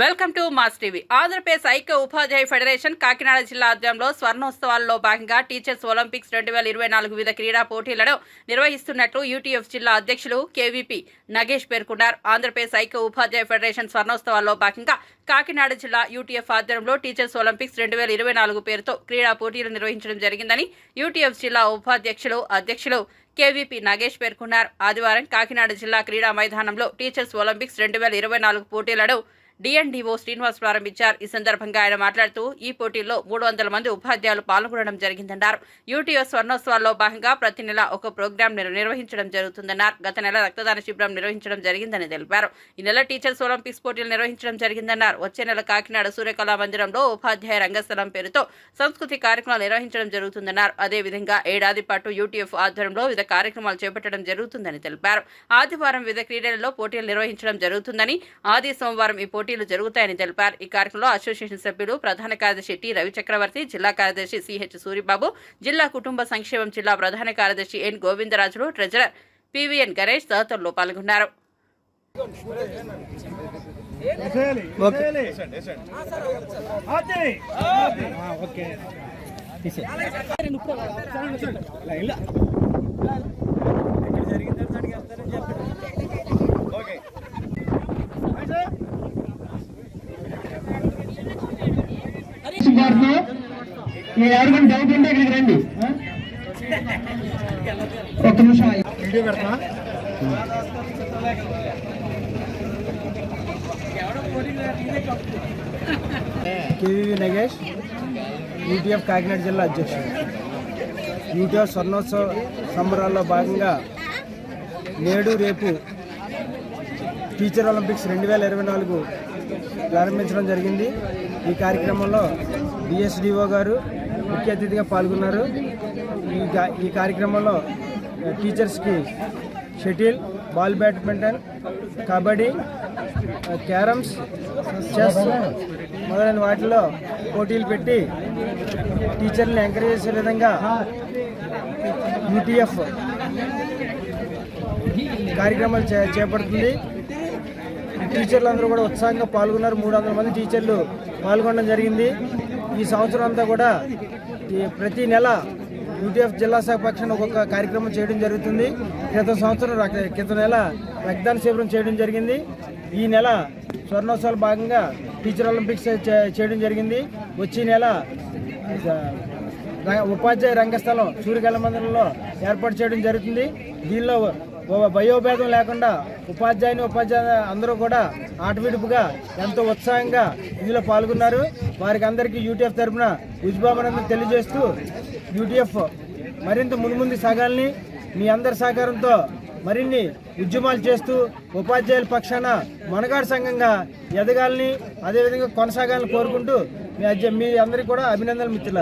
Welcome to mass TV. Andhra Pradesh ఐక్య ఉపాధ్యాయ federation Kakinada జిల్లా ఆధ్వర్యంలో స్వర్ణోత్సవాల్లో భాగంగా టీచర్స్ ఒలింపిక్స్ రెండు వేల ఇరవై నాలుగు వివిధ క్రీడా పోటీలను నిర్వహిస్తున్నట్లు యూటీఎఫ్ జిల్లా అధ్యక్షులు కేవీపీ నగేష్ పేర్కొన్నారు. ఆంధ్రప్రదేశ్ ఐక్య ఉపాధ్యాయ ఫెడరేషన్ స్వర్ణోత్సవాల్లో భాగంగా కాకినాడ జిల్లా యూటీఎఫ్ ఆధ్వర్యంలో టీచర్స్ ఒలింపిక్స్ రెండు వేల ఇరవై నాలుగు పేరుతో క్రీడా పోటీలు నిర్వహించడం జరిగిందని యూటీఎఫ్ జిల్లా ఉపాధ్యక్షులు అధ్యక్షులు కేవీపీ నాగేష్ పేర్కొన్నారు. ఆదివారం కాకినాడ జిల్లా క్రీడా మైదానంలో టీచర్స్ ఒలింపిక్స్ రెండు వేల ఇరవై నాలుగు పోటీలను డిఎన్డీఓ శ్రీనివాస్ ప్రారంభించారు. ఈ సందర్భంగా ఆయన మాట్లాడుతూ ఈ పోటీల్లో మూడు వందల మంది ఉపాధ్యాయులు పాల్గొనడం జరిగిందన్నారు. యూటీఓ స్వర్ణోత్సవాల్లో భాగంగా ప్రతి నెల ఒక ప్రోగ్రాం నిర్వహించడం జరుగుతుందన్నారు. గత నెల రక్తదాన శిబిరం నిర్వహించడం జరిగిందని తెలిపారు. ఈ నెల టీచర్స్ ఒలింపిక్స్ పోటీలు నిర్వహించడం జరిగిందన్నారు. వచ్చే నెల కాకినాడ సూర్యకళా మందిరంలో ఉపాధ్యాయ రంగస్థలం పేరుతో సంస్కృతి కార్యక్రమాలు నిర్వహించడం జరుగుతుందన్నారు. అదేవిధంగా ఏడాది పాటు యూటీఎఫ్ ఆధ్వర్యంలో వివిధ కార్యక్రమాలు చేపట్టడం జరుగుతుందని తెలిపారు. ఆదివారం వివిధ క్రీడలలో పోటీలు నిర్వహించడం జరుగుతుందని ఆది సోమవారం ఈ పోటీ పోటీలు జరుగుతాయని తెలిపారు. ఈ కార్యక్రమంలో అసోసియేషన్ సభ్యులు ప్రధాన కార్యదర్శి టి రవిచక్రవర్తి జిల్లా కార్యదర్శి సిహెచ్ సూరిబాబు జిల్లా కుటుంబ సంక్షేమం జిల్లా ప్రధాన కార్యదర్శి N Govindarajulu treasurer PVN Ganesh తదితరులు పాల్గొన్నారు. ఓకే. గారితో మీరు ఎవరికైనా డౌట్ ఉంటే ఇక్కడికి రండి. ఒక్క నిమిషం వీడియో పెడతా కేవీవి నగేష్ యూటీఎఫ్ కాకినాడ జిల్లా అధ్యక్షుడు. యూటీఎఫ్ స్వర్ణోత్సవ సంబరాల్లో భాగంగా నేడు రేపు టీచర్ ఒలింపిక్స్ రెండు వేల ఇరవై నాలుగు ప్రారంభించడం జరిగింది. ఈ కార్యక్రమంలో డిఎస్డిఓ గారు ముఖ్య అతిథిగా పాల్గొన్నారు. ఈ ఈ కార్యక్రమంలో టీచర్స్కి shuttle ball badminton kabaddi carroms chess మొదలైన వాటిలో పోటీలు పెట్టి టీచర్ని ఎంకరేజ్ చేసే విధంగా యూటీఎఫ్ కార్యక్రమాలు చే చేపడుతుంది. టీచర్లు అందరూ కూడా ఉత్సాహంగా పాల్గొన్నారు. మూడు వందల మంది టీచర్లు పాల్గొనడం జరిగింది. ఈ సంవత్సరం అంతా కూడా ఈ ప్రతి నెల యూటీఎఫ్ జిల్లా శాఖ పక్షాన ఒక్కొక్క కార్యక్రమం చేయడం జరుగుతుంది. క్రితం సంవత్సరం క్రితం నెల రక్తదాన శిబిరం చేయడం జరిగింది. ఈ నెల స్వర్ణోత్సవాల భాగంగా టీచర్ ఒలింపిక్స్ చేయడం జరిగింది. వచ్చే నెల ఉపాధ్యాయ రంగస్థలం సూర్యకళ మందిరంలో ఏర్పాటు చేయడం జరుగుతుంది. దీనిలో భయోభేదం లేకుండా ఉపాధ్యాయుని ఉపాధ్యాయ అందరూ కూడా ఆటవిడుపుగా ఎంతో ఉత్సాహంగా ఇందులో పాల్గొన్నారు. వారికి అందరికీ యూటీఎఫ్ తరఫున ఉజ్బాబనందం తెలియజేస్తూ యూటీఎఫ్ మరింత మున్ముందు సాగాలని మీ అందరి సహకారంతో మరిన్ని ఉద్యమాలు చేస్తూ ఉపాధ్యాయుల పక్షాన మనగాడు సంఘంగా ఎదగాలని అదేవిధంగా కొనసాగాలని కోరుకుంటూ మీ అధ్య మీ అందరికీ కూడా అభినందనలు మిత్రులారు.